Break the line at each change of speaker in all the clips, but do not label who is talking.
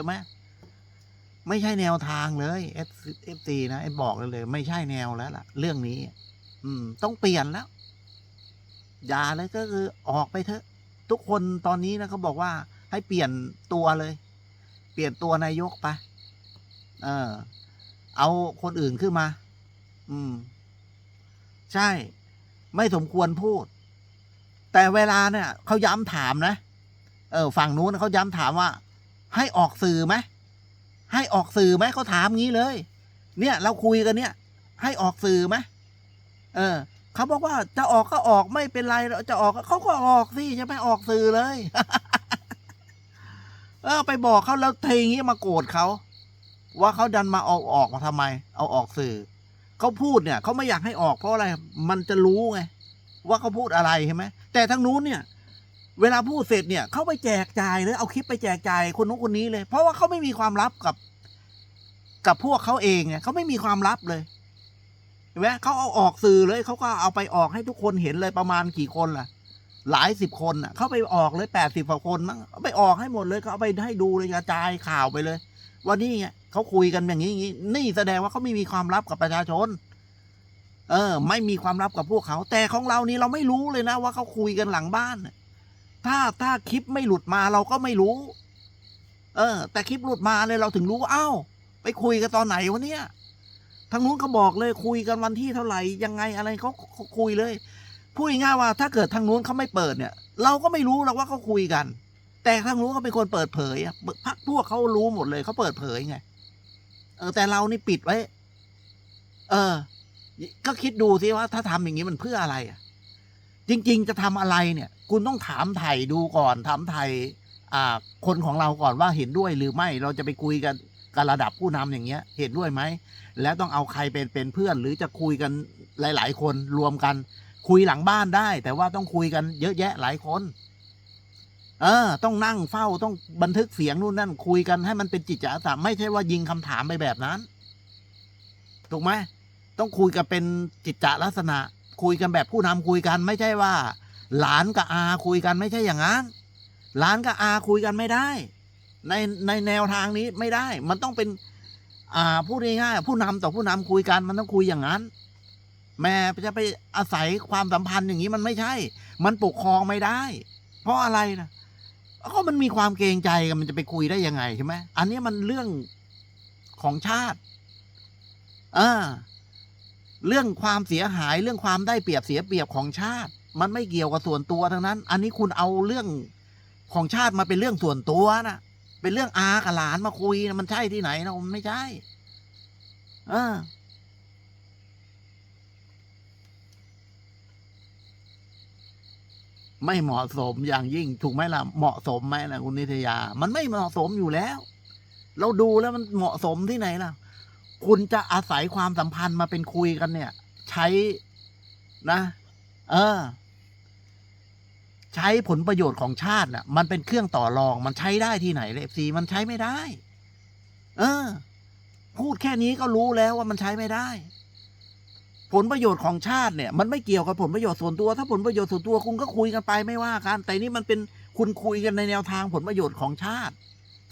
ช่ไหมไม่ใช่แนวทางเลยเอฟเอฟซีนะไอ้บอกเลยเลย ไม่ใช่แนวแล้วล่ะ เรื่องนี้ อืม ต้องเปลี่ยนแล้ว อย่าเลยก็คือออกไปเถอะ ทุกคนตอนนี้นะเขาบอกว่า ให้เปลี่ยนตัวเลย เปลี่ยนตัวนายกไปเออ เอาคนอื่นขึ้นมา อืม ใช่ ไม่สมควรพูด แต่เวลาเนี่ยเขาย้ำถามนะ เออ ฝั่งนู้นเขาย้ำถามว่า ให้ออกสื่อไหมให้ออกสื่อไหมเขาถามงี้เลย เนี่ย เราคุยกันเนี่ย ให้ออกสื่อไหมเออเขาบอกว่าจะออกก็ออกไม่เป็นไรหรอกจะออกเขาก็ออกสิจะไม่ออกสื่อเลย เออ ไปบอกเขาแล้วเทงี้มาโกรธเขาว่าเขาดันมาเอาออกมาทำไม เอาออกสื่อเขาพูดเนี่ยเขาไม่อยากให้ออกเพราะอะไร มันจะรู้ไง ว่าเขาพูดอะไรใช่ไหมแต่ทางนู้นเนี่ย เวลาพูดเสร็จเนี่ยเขาไปแจกจ่ายเลยเอาคลิปไปแจกจ่ายคนนู้นคนนี้เลย เพราะว่าเขาไม่มีความลับกับ กับพวกเขาเองไงเขาไม่มีความลับเลยเห็นไหมเขาเอาออกสื่อเลยเขาก็เอาไปออกให้ทุกคนเห็นเลยประมาณกี่คนล่ะ หลายสิบคนอะเขาไปออกเลยแปดสิบกว่าคนมั้งไปออกให้หมดเลยเขาเอาไปให้ดูเลยกระจายข่าวไปเลยว่านี่ไงเขาคุยกันอย่างนี้อย่างนี้นี่แสดงว่าเขาไม่มีความลับกับประชาชน เออ ไม่มีความลับกับพวกเขา แต่ของเรานี่เราไม่รู้เลยนะ ว่าเขาคุยกันหลังบ้าน ถ้าถ้าคลิปไม่หลุดมาเราก็ไม่รู้ เออ แต่คลิปหลุดมาเลยเราถึงรู้ว่าอ้าวไปคุยกันตอนไหนวะเนี่ยทางนู้นเขาบอกเลยคุยกันวันที่เท่าไหร่ยังไงอะไรเขาเขาคุยเลยพูดง่ายว่าถ้าเกิดทางนู้นเขาไม่เปิดเนี่ย เราก็ไม่รู้หรอกว่าเขาคุยกัน แต่ทางนู้นเขาเป็นคนเปิดเผยอะพักพวกเขารู้หมดเลยเขาเปิดเผยไงเออแต่เรานี่ปิดไว้ เออ ก็คิดดูสิว่าถ้าทำอย่างนี้มันเพื่ออะไรอะ จริง ๆ จะทำอะไรเนี่ย คุณต้องถามไถ่ดูก่อนถามไถ่อ่าคนของเราก่อนว่าเห็นด้วยหรือไม่เราจะไปคุยกันกับระดับผู้นำอย่างเงี้ย เห็นด้วยไหม แล้วต้องเอาใครเป็นเป็นเพื่อน หรือจะคุยกันหลาย ๆ คนรวมกัน คุยหลังบ้านได้ แต่ว่าต้องคุยกันเยอะแยะหลายคน เออ ต้องนั่งเฝ้าต้องบันทึกเสียงนู่นนั่น คุยกันให้มันเป็นจิตอาสาไม่ใช่ว่ายิงคำถามไปแบบนั้น ถูกไหมต้องคุยกันเป็นจิตจลักษณะ คุยกันแบบผู้นำคุยกันไม่ใช่ว่า หลานกับอาคุยกันไม่ใช่อย่างนั้นหลานกับอาคุยกันไม่ได้ ในในแนวทางนี้ไม่ได้ มันต้องเป็น อ่าพูดง่ายๆผู้นำต่อผู้นำคุยกันมันต้องคุยอย่างนั้น แม่จะไปอาศัยความสัมพันธ์อย่างนี้มันไม่ใช่ มันปกครองไม่ได้ เพราะอะไรนะก็มันมีความเกรงใจกันมันจะไปคุยได้ยังไงใช่ไหมอันนี้มันเรื่องของชาติอ่า เรื่องความเสียหายเรื่องความได้เปรียบเสียเปรียบของชาติ มันไม่เกี่ยวกับส่วนตัวทั้งนั้น อันนี้คุณเอาเรื่องของชาติมาเป็นเรื่องส่วนตัวนะเป็นเรื่องอากับหลานมาคุยนะมันใช่ที่ไหนนะมันไม่ใช่เออไม่เหมาะสมอย่างยิ่งถูกไหมล่ะ เหมาะสมไหมล่ะคุณนิตยา มันไม่เหมาะสมอยู่แล้ว เราดูแล้วมันเหมาะสมที่ไหนล่ะ คุณจะอาศัยความสัมพันธ์มาเป็นคุยกันเนี่ย ใช้นะ เออ ใช้ผลประโยชน์ของชาติน่ะ มันเป็นเครื่องต่อรอง มันใช้ได้ที่ไหนเลยซีมันใช้ไม่ได้ เออ พูดแค่นี้ก็รู้แล้วว่ามันใช้ไม่ได้ ผลประโยชน์ของชาติเนี่ย มันไม่เกี่ยวกับผลประโยชน์ส่วนตัว ถ้าผลประโยชน์ส่วนตัวคุณก็คุยกันไปไม่ว่ากันแต่นี่มันเป็นคุณคุยกันในแนวทางผลประโยชน์ของชาติ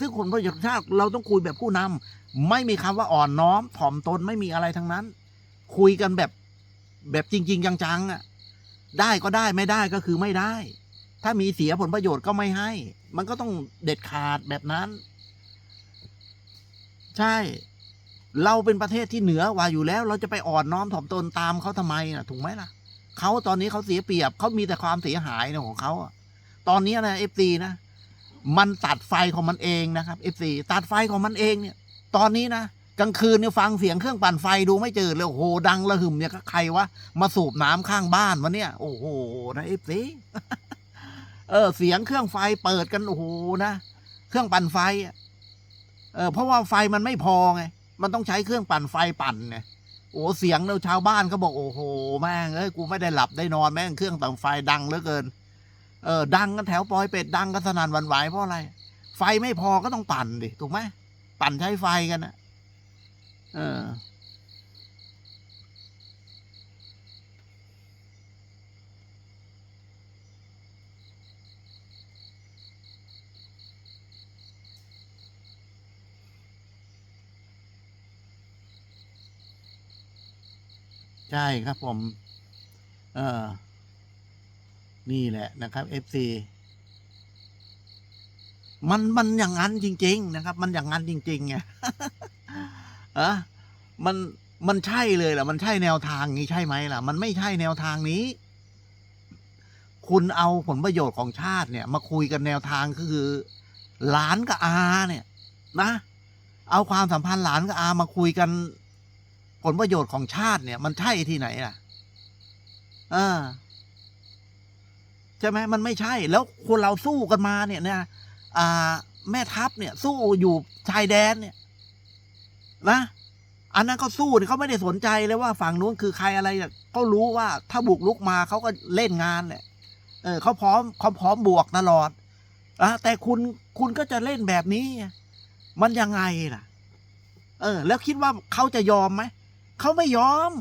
ซึ่งผลประโยชน์ชาติเราต้องคุยแบบผู้นำ ไม่มีคำว่าอ่อนน้อมถ่อมตนไม่มีอะไรทั้งนั้น คุยกันแบบแบบจริง ๆ จังๆอะได้ก็ได้ไม่ได้ก็คือไม่ได้ ถ้ามีเสียผลประโยชน์ก็ไม่ให้ มันก็ต้องเด็ดขาดแบบนั้น ใช่ เราเป็นประเทศที่เหนือกว่าอยู่แล้ว เราจะไปอ่อนน้อมถ่อมตนตามเขาทำไมน่ะถูกไหมล่ะเขาตอนนี้เขาเสียเปรียบเขามีแต่ความเสียหายนะของเขาตอนนี้นะเอฟซีนะมันตัดไฟของมันเองนะครับเอฟซีตัดไฟของมันเองเนี่ย ตอนนี้นะกลางคืนเนี่ยฟังเสียงเครื่องปั่นไฟดูไม่เจอเลยโอ้โหดังระหึ่มเนี่ยใครวะมาสูบน้ำข้างบ้านวะเนี่ยโอ้โหนะเอฟซีเออ เสียงเครื่องไฟเปิดกันโอ้โหนะเครื่องปั่นไฟอะเออเพราะว่าไฟมันไม่พอไงมันต้องใช้เครื่องปั่นไฟปั่นไงโอ้เสียงเราชาวบ้านเขาบอกโอ้โหแม่งเอ้ยกูไม่ได้หลับได้นอนแม่งเครื่องปั่นไฟดังเหลือเกิน เออ ดังกันแถวปอยเป็ดดังกันสนั่นวันไหวเพราะอะไร ไฟไม่พอก็ต้องปั่นดิถูกไหม ปั่นใช้ไฟกันนะเออ ใช่ครับผม เออ นี่แหละนะครับ FC มันมันอย่างนั้นจริง ๆ นะครับ มันอย่างนั้นจริงๆไงอะมันมันใช่เลยเหรอมันใช่แนวทางนี้ใช่ไหมล่ะ มันไม่ใช่แนวทางนี้ คุณเอาผลประโยชน์ของชาติเนี่ย มาคุยกันแนวทางคือหลานกับอาเนี่ย นะ เอาความสัมพันธ์หลานกับอามาคุยกันผลประโยชน์ของชาติเนี่ย มันใช่ที่ไหนล่ะเออใช่ไหมมันไม่ใช่ แล้วคนเราสู้กันมาเนี่ยนะอ่า แม่ทัพเนี่ย สู้อยู่ชายแดนเนี่ยนะอันนั้นเขาสู้เขาไม่ได้สนใจเลยว่าฝั่งนู้นคือใครอะไรเนี่ยก็รู้ว่าถ้าบุกลุกมาเขาก็เล่นงานแหละเออเขาพร้อมเขาพร้อมบวกตลอดอะแต่คุณคุณก็จะเล่นแบบนี้ มันยังไงล่ะ เออ แล้วคิดว่าเขาจะยอมไหมเขาไม่ยอม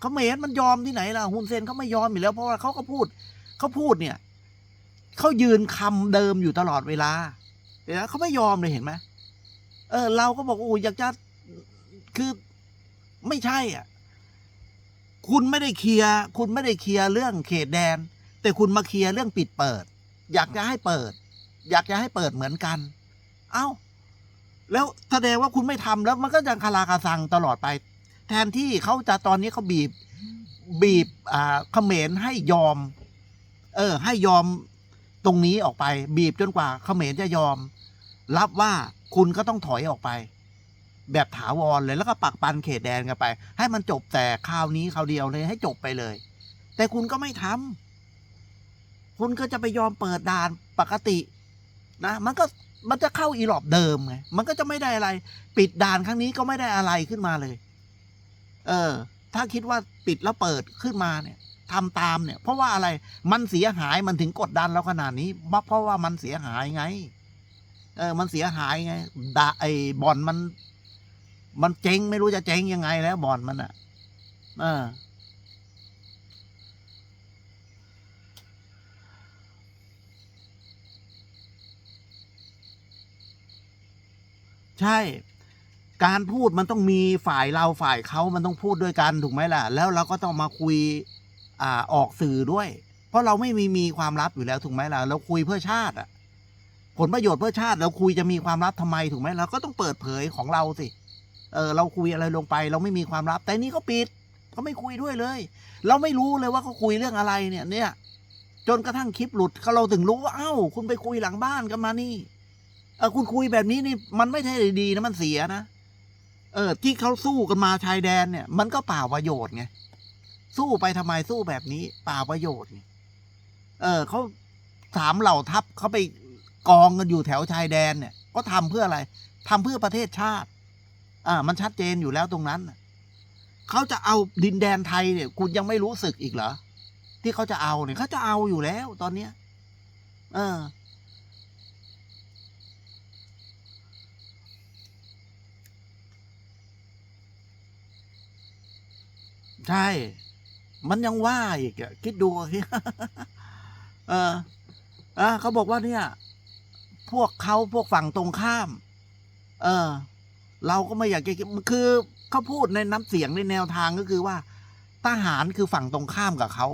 เขาไม่เห็นมันยอมที่ไหนล่ะฮุนเซนเขาไม่ยอมอยู่แล้วเพราะว่าเขาก็พูดเขาพูดเนี่ย เขายืนคำเดิมอยู่ตลอดเวลาเดี๋ยวเขาไม่ยอมเลยเห็นไหมเออ เราก็บอกโอ้ยอยากจะคือไม่ใช่อะ คุณไม่ได้เคลียร์คุณไม่ได้เคลียร์เรื่องเขตแดน แต่คุณมาเคลียร์เรื่องปิดเปิด อยากจะให้เปิด อยากจะให้เปิดเหมือนกัน เอ้า แล้วแสดงว่าคุณไม่ทำแล้วมันก็จะคาราคาซังตลอดไป แทนที่เขาจะตอนนี้เขาบีบ บีบอ่าเขมรให้ยอม เออ ให้ยอม ตรงนี้ออกไปบีบจนกว่าเขมรจะยอม รับว่าคุณก็ต้องถอยออกไป แบบถาวรเลยแล้วก็ปักปันเขตแดนกันไป ให้มันจบแต่คราวนี้คราวเดียวเลยให้จบไปเลย แต่คุณก็ไม่ทำคุณก็จะไปยอมเปิดด่านปกตินะมันก็มันจะเข้าอีหลอบเดิมไงมันก็จะไม่ได้อะไร ปิดด่านครั้งนี้ก็ไม่ได้อะไรขึ้นมาเลย เออ ถ้าคิดว่าปิดแล้วเปิดขึ้นมาเนี่ย ทำตามเนี่ย เพราะว่าอะไรมันเสียหายมันถึงกดดันเราขนาดนี้เพราะว่ามันเสียหายไง เออ มันเสียหายไงดาไอ้บ่อลมัน มันเจ๊งไม่รู้จะเจ๊งยังไงแล้วบ่อลมันอะ่ะเออใช่ การพูดมันต้องมีฝ่ายเราฝ่ายเขามันต้องพูดด้วยกันถูกไหมล่ะ แล้วเราก็ต้องมาคุย อออกสื่อด้วย เพราะเราไม่มีมีความลับอยู่แล้วถูกไหมล่ะเราคุยเพื่อชาติอะผลประโยชน์เพื่อชาติเราคุยจะมีความลับทำไมถูกไหมเราก็ต้องเปิดเผยของเราสิเออเราคุยอะไรลงไป เราไม่มีความลับ แต่นี่เขาปิดเขาไม่คุยด้วยเลย เราไม่รู้เลยว่าเขาคุยเรื่องอะไรเนี่ยเนี่ย จนกระทั่งคลิปหลุดเขาเราถึงรู้ว่าเอ้า คุณไปคุยหลังบ้านกันมานี่เออคุณคุยแบบนี้นี่มันไม่ใช่ดีนะมันเสียนะเออที่เขาสู้กันมาชายแดนเนี่ย มันก็เปล่าประโยชน์ไง สู้ไปทำไมสู้แบบนี้เปล่าประโยชน์ เออเขาถามเหล่าทัพเขาไปกองกันอยู่แถวชายแดนเนี่ย ก็ทำเพื่ออะไรทำเพื่อประเทศชาติ อ่า มันชัดเจนอยู่แล้วตรงนั้นเขาจะเอาดินแดนไทยเนี่ย คุณยังไม่รู้สึกอีกเหรอที่เขาจะเอาเนี่ยเขาจะเอาอยู่แล้วตอนเนี้ย เออ ใช่ มันยังว่าอีกอะคิดดูสิเอออะเขาบอกว่าเนี่ย พวกเขาพวกฝั่งตรงข้าม เออ เราก็ไม่อยากจะคือเขาพูดในน้ำเสียงในแนวทางก็คือว่าทหารคือฝั่งตรงข้ามกับเขา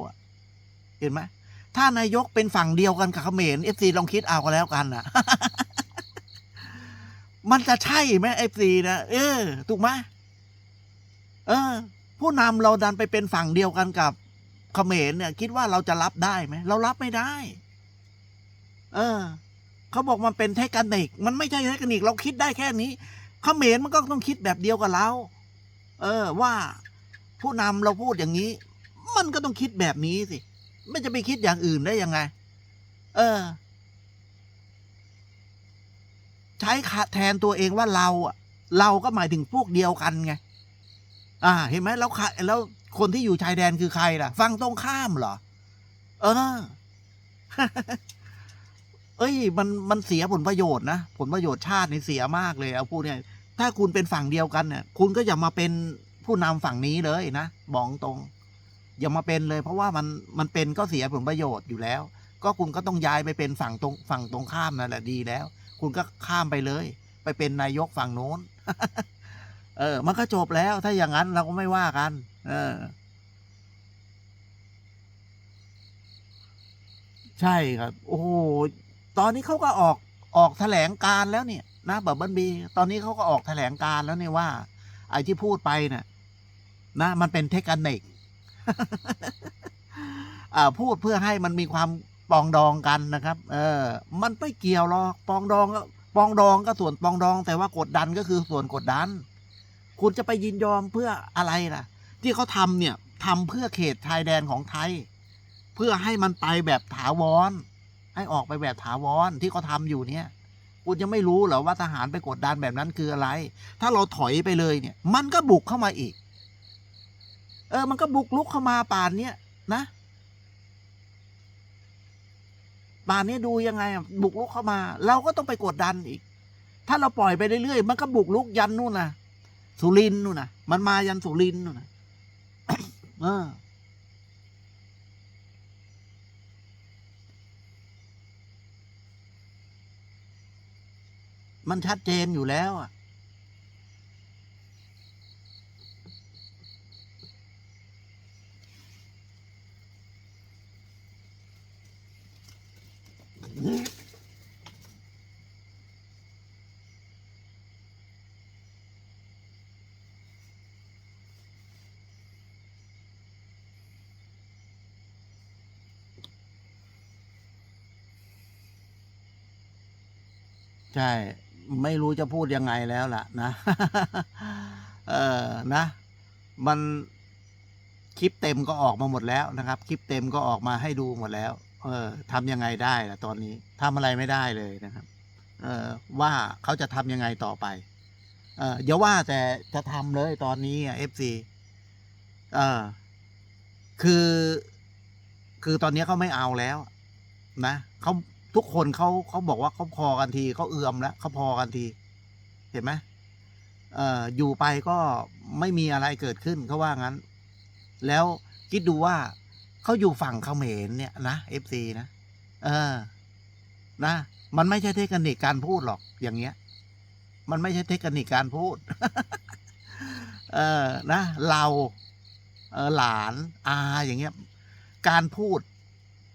เห็นไหมถ้านายกเป็นฝั่งเดียวกันกับเขมรเอฟซีลองคิดเอาก็แล้วกันอะมันจะใช่ไหมเอฟซีนะเออ ถูกไหมเออ ผู้นำเราดันไปเป็นฝั่งเดียวกันกับเขมรเนี่ย คิดว่าเราจะรับได้ไหมเรารับไม่ได้ เออเขาบอกมันเป็นเทคนิค มันไม่ใช่เทคนิคเราคิดได้แค่นี้เขมรมันก็ต้องคิดแบบเดียวกับเรา เออ ว่าผู้นำเราพูดอย่างนี้ มันก็ต้องคิดแบบนี้สิไม่จะไปคิดอย่างอื่นได้ยังไง เออ ใช้แทนตัวเองว่าเราอะเราก็หมายถึงพวกเดียวกันไง อ่า เห็นไหมแล้วใครแล้วคนที่อยู่ชายแดนคือใครล่ะฝั่งตรงข้ามเหรอ เออ เอ้ย มันมันเสียผลประโยชน์นะ ผลประโยชน์ชาตินี่เสียมากเลยเอาพูดเนี่ย ถ้าคุณเป็นฝั่งเดียวกันเนี่ย คุณก็อย่ามาเป็นผู้นำฝั่งนี้เลยนะบอกตรง อย่ามาเป็นเลย เพราะว่ามันมันเป็นก็เสียผลประโยชน์อยู่แล้ว ก็คุณก็ต้องย้ายไปเป็นฝั่งตรงฝั่งตรงข้ามนั่นแหละดีแล้ว คุณก็ข้ามไปเลย ไปเป็นนายกฝั่งโน้น เออ มันก็จบแล้ว ถ้าอย่างนั้นเราก็ไม่ว่ากัน เออ ใช่ครับ โอ้โหตอนนี้เขาก็ออกออกแถลงการแล้วเนี่ยนะบับเบิลบี ตอนนี้เขาก็ออกแถลงการแล้วเนี่ยว่า ไอ้ที่พูดไปเนี่ยนะ มันเป็นเทคนิคอ่าพูดเพื่อให้มันมีความปองดองกันนะครับ เออ มันไม่เกี่ยวหรอก ปองดองก็ปองดองก็ส่วนปองดอง แต่ว่ากดดันก็คือส่วนกดดัน คุณจะไปยินยอมเพื่ออะไรล่ะ ที่เขาทำเนี่ยทำเพื่อเขตชายแดนของไทย เพื่อให้มันไปแบบถาวร ให้ออกไปแบบถาวรที่เขาทำอยู่เนี่ยคุณจะไม่รู้เหรอว่าทหารไปกดดันแบบนั้นคืออะไร ถ้าเราถอยไปเลยเนี่ย มันก็บุกเข้ามาอีก เออ มันก็บุกลุกเข้ามาป่านเนี้ยนะป่านนี้ดูยังไง บุกลุกเข้ามา เราก็ต้องไปกดดันอีก ถ้าเราปล่อยไปเรื่อยๆมันก็บุกลุกยันนู่นนะ สุรินนู่นนะมันมายันสุรินนู่นนะเออมันชัดเจนอยู่แล้วอะ ใช่ ไม่รู้จะพูดยังไงแล้วล่ะนะ เออนะ มันคลิปเต็มก็ออกมาหมดแล้วนะครับ คลิปเต็มก็ออกมาให้ดูหมดแล้ว เออทำยังไงได้ล่ะตอนนี้ทำอะไรไม่ได้เลยนะครับ เออว่าเขาจะทำยังไงต่อไป เอออย่าว่าแต่จะทำเลยตอนนี้เอฟซีเออคือ คือตอนนี้เขาไม่เอาแล้ว นะเขา ทุกคนเขาเขาบอกว่าเขาพอกันทีเขาเอือมแล้วเขาพอกันที เห็นไหมเอ่ออยู่ไปก็ไม่มีอะไรเกิดขึ้นเขาว่างั้น แล้วคิดดูว่าเขาอยู่ฝั่งเขมรเนี่ยนะเอฟซีนะเออ นะ มันไม่ใช่เทคนิคการพูดหรอกอย่างเงี้ย มันไม่ใช่เทคนิคการพูด เออนะ เราเออหลานอาอย่างเงี้ย การพูด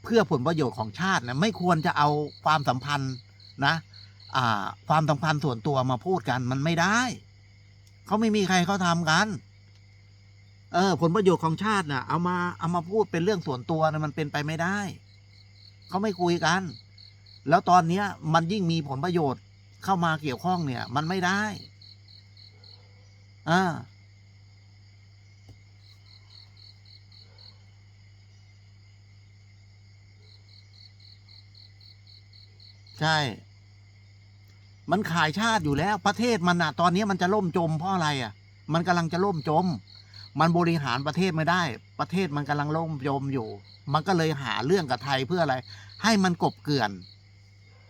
เพื่อผลประโยชน์ของชาตินะไม่ควรจะเอาความสัมพันธ์นะความสัมพันธ์ส่วนตัวมาพูดกันมันไม่ได้ เขาไม่มีใครเขาทำกัน เออ ผลประโยชน์ของชาติน่ะ เอามาเอามาพูดเป็นเรื่องส่วนตัวนะมันเป็นไปไม่ได้ เขาไม่คุยกัน แล้วตอนเนี้ย มันยิ่งมีผลประโยชน์เข้ามาเกี่ยวข้องเนี่ย มันไม่ได้อ่า ใช่ มันขายชาติอยู่แล้ว ประเทศมันอะตอนนี้มันจะล่มจมเพราะอะไรอะมันกำลังจะล่มจม มันบริหารประเทศไม่ได้ ประเทศมันกำลังล่มจมอยู่ มันก็เลยหาเรื่องกับไทยเพื่ออะไร ให้มันกบเกลื่อน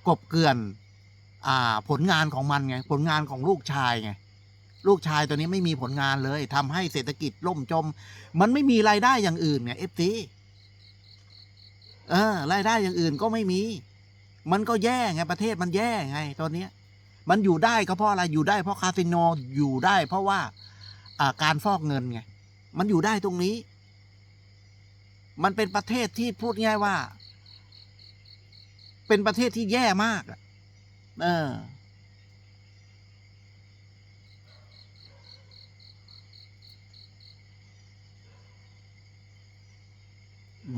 กบเกลื่อนอ่าผลงานของมันไง ผลงานของลูกชายไงลูกชายตัวนี้ไม่มีผลงานเลยทำให้เศรษฐกิจล่มจม มันไม่มีรายได้อย่างอื่นไงเอฟซีเออรายได้อย่างอื่นก็ไม่มี มันก็แย่ไงประเทศมันแย่ไงตอนเนี้ยมันอยู่ได้ก็เพราะอะไรอยู่ได้เพราะคาสิโนอยู่ได้ เพราะว่าการฟอกเงินไงมันอยู่ได้ตรงนี้ มันเป็นประเทศที่พูดง่ายว่า เป็นประเทศที่แย่มากอะเออ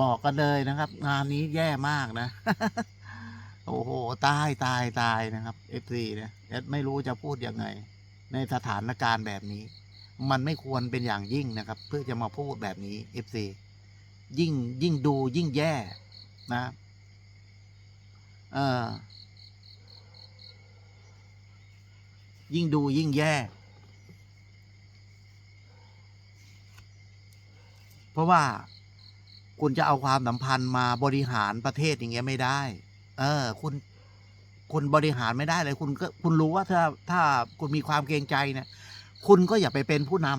บอกกันเลยนะครับ งานนี้แย่มากนะ โอ้โห ตายตายตายนะครับเอฟซีนะเอดไม่รู้จะพูดยังไง ในสถานการณ์แบบนี้ มันไม่ควรเป็นอย่างยิ่งนะครับ เพื่อจะมาพูดแบบนี้เอฟซียิ่งยิ่งดูยิ่งแย่นะ เออยิ่งดูยิ่งแย่ เพราะว่าคุณจะเอาความสัมพันธ์มาบริหารประเทศอย่างเงี้ยไม่ได้ เออ คุณ คุณบริหารไม่ได้เลย คุณก็คุณรู้ว่าถ้าถ้าคุณมีความเกรงใจเนี่ย คุณก็อย่าไปเป็นผู้น